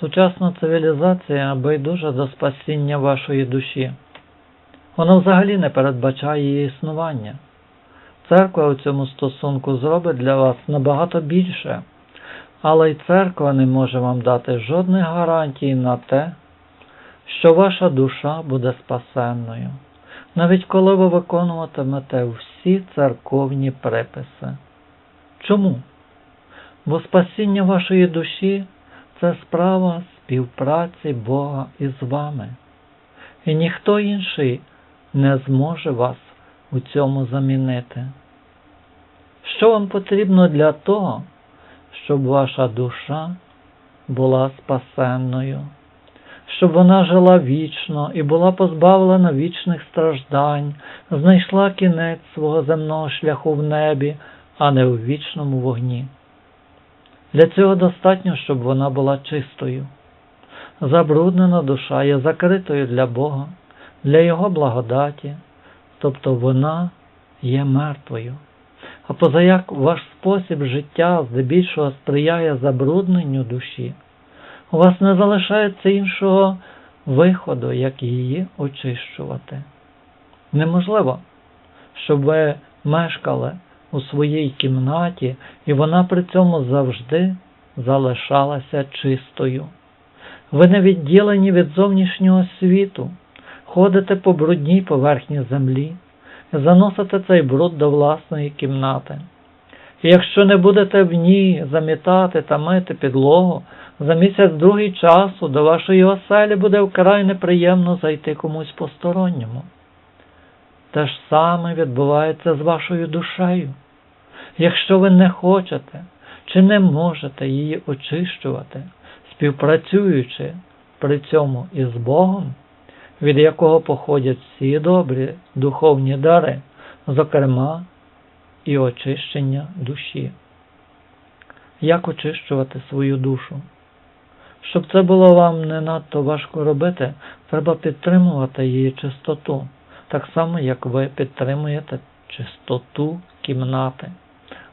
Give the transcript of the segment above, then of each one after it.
Сучасна цивілізація байдужа до спасіння вашої душі. Вона взагалі не передбачає її існування. Церква у цьому стосунку зробить для вас набагато більше, але й церква не може вам дати жодних гарантій на те, що ваша душа буде спасенною, навіть коли ви виконуватимете всі церковні приписи. Чому? Бо спасіння вашої душі це справа співпраці Бога із вами, і ніхто інший не зможе вас у цьому замінити. Що вам потрібно для того, щоб ваша душа була спасенною, щоб вона жила вічно і була позбавлена вічних страждань, знайшла кінець свого земного шляху в небі, а не у вічному вогні. Для цього достатньо, щоб вона була чистою. Забруднена душа є закритою для Бога, для Його благодаті, тобто вона є мертвою. А позаяк ваш спосіб життя здебільшого сприяє забрудненню душі, у вас не залишається іншого виходу, як її очищувати. Неможливо, щоб ви мешкали у своїй кімнаті, і вона при цьому завжди залишалася чистою. Ви не відділені від зовнішнього світу, ходите по брудній поверхні землі, заносите цей бруд до власної кімнати. І якщо не будете в ній замітати та мити підлогу, за місяць другий часу до вашої оселі буде вкрай неприємно зайти комусь посторонньому. Те ж саме відбувається з вашою душею. Якщо ви не хочете чи не можете її очищувати, співпрацюючи при цьому із Богом, від якого походять всі добрі духовні дари, зокрема і очищення душі. Як очищувати свою душу? Щоб це було вам не надто важко робити, треба підтримувати її чистоту, так само, як ви підтримуєте чистоту кімнати.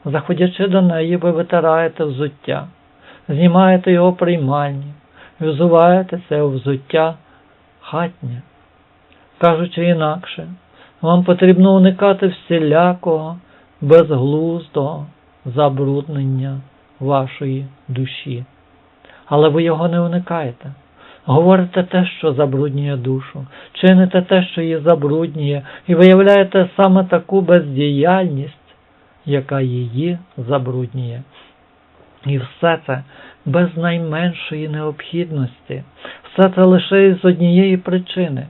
Заходячи до неї, ви витираєте взуття, знімаєте його приймальні, взуваєте це взуття хатнє. Кажучи інакше, вам потрібно уникати всілякого безглуздого забруднення вашої душі. Але ви його не уникаєте. Говорите те, що забруднює душу, чините те, що її забруднює, і виявляєте саме таку бездіяльність, яка її забруднює. І все це без найменшої необхідності, все це лише із однієї причини.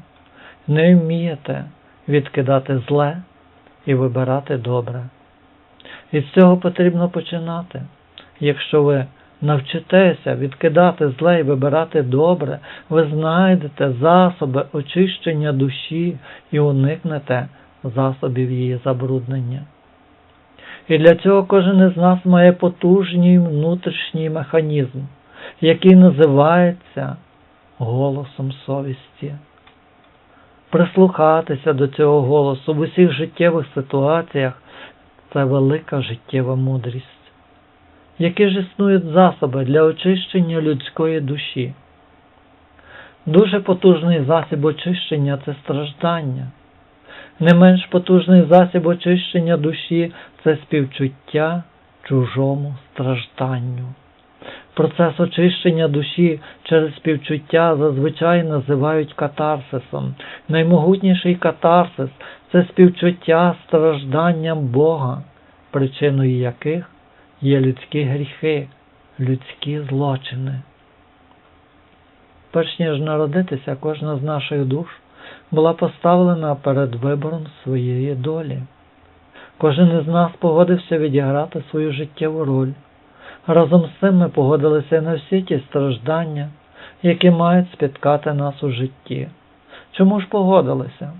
Не вмієте відкидати зле і вибирати добре. І з цього потрібно починати. Якщо ви навчитеся відкидати зле і вибирати добре, ви знайдете засоби очищення душі і уникнете засобів її забруднення. І для цього кожен із нас має потужний внутрішній механізм, який називається голосом совісті. Прислухатися до цього голосу в усіх життєвих ситуаціях це велика життєва мудрість. Які ж існують засоби для очищення людської душі? Дуже потужний засіб очищення це страждання. Не менш потужний засіб очищення душі це співчуття чужому стражданню. Процес очищення душі через співчуття зазвичай називають катарсисом. Наймогутніший катарсис це співчуття стражданням Бога, причиною яких є людські гріхи, людські злочини. Перш ніж народитися, кожна з наших душ була поставлена перед вибором своєї долі. Кожен із нас погодився відіграти свою життєву роль. Разом з цим ми погодилися на всі ті страждання, які мають спіткати нас у житті. Чому ж погодилися?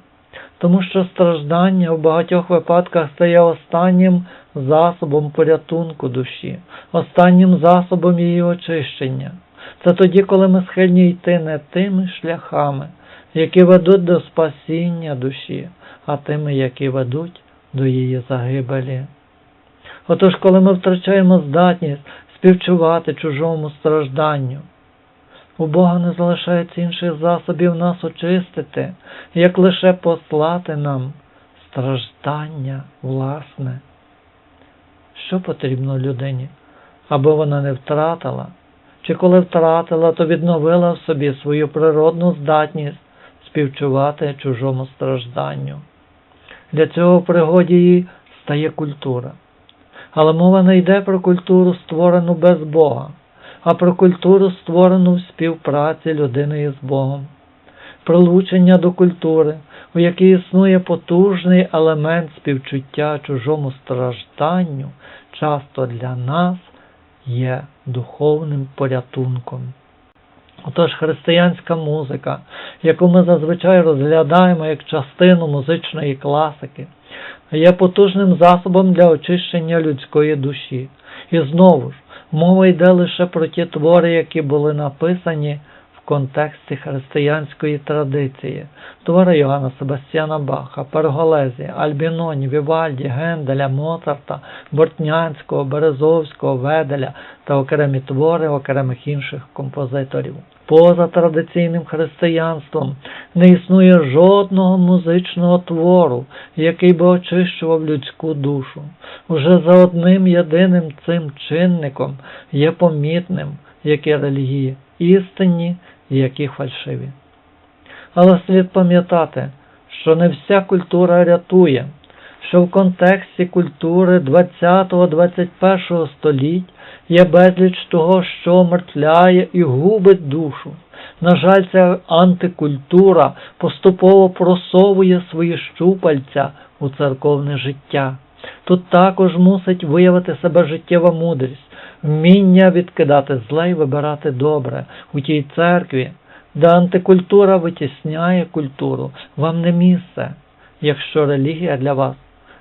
Тому що страждання в багатьох випадках стає останнім засобом порятунку душі, останнім засобом її очищення. Це тоді, коли ми схильні йти не тими шляхами, які ведуть до спасіння душі, а тими, які ведуть до її загибелі. Отож, коли ми втрачаємо здатність співчувати чужому стражданню, У Бога не залишається інших засобів нас очистити, як лише послати нам страждання власне. Що потрібно людині, аби вона не втратила, чи коли втратила, то відновила в собі свою природну здатність співчувати чужому стражданню. Для цього в пригоді їй стає культура. Але мова не йде про культуру, створену без Бога, а про культуру, створену в співпраці людини з Богом. Прилучення до культури, у якій існує потужний елемент співчуття чужому стражданню, часто для нас є духовним порятунком. Отож християнська музика, яку ми зазвичай розглядаємо як частину музичної класики, є потужним засобом для очищення людської душі. І знову ж, мова йде лише про ті твори, які були написані контексті християнської традиції. Твори Йоганна Себастьяна Баха, Перголезі, Альбіноні, Вівальді, Генделя, Моцарта, Бортнянського, Березовського, Веделя та окремі твори окремих інших композиторів. Поза традиційним християнством не існує жодного музичного твору, який би очищував людську душу. Уже за одним єдиним цим чинником є помітним, які релігії істинні і які фальшиві. Але слід пам'ятати, що не вся культура рятує, що в контексті культури 20-21 століть є безліч того, що омертвляє і губить душу. На жаль, ця антикультура поступово просовує свої щупальця у церковне життя. Тут також мусить виявити себе життєва мудрість, вміння відкидати зле і вибирати добре у тій церкві, де антикультура витісняє культуру, вам не місце, якщо релігія для вас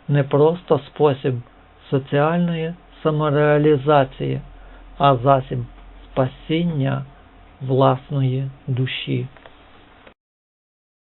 не просто спосіб соціальної самореалізації, а засіб спасіння власної душі.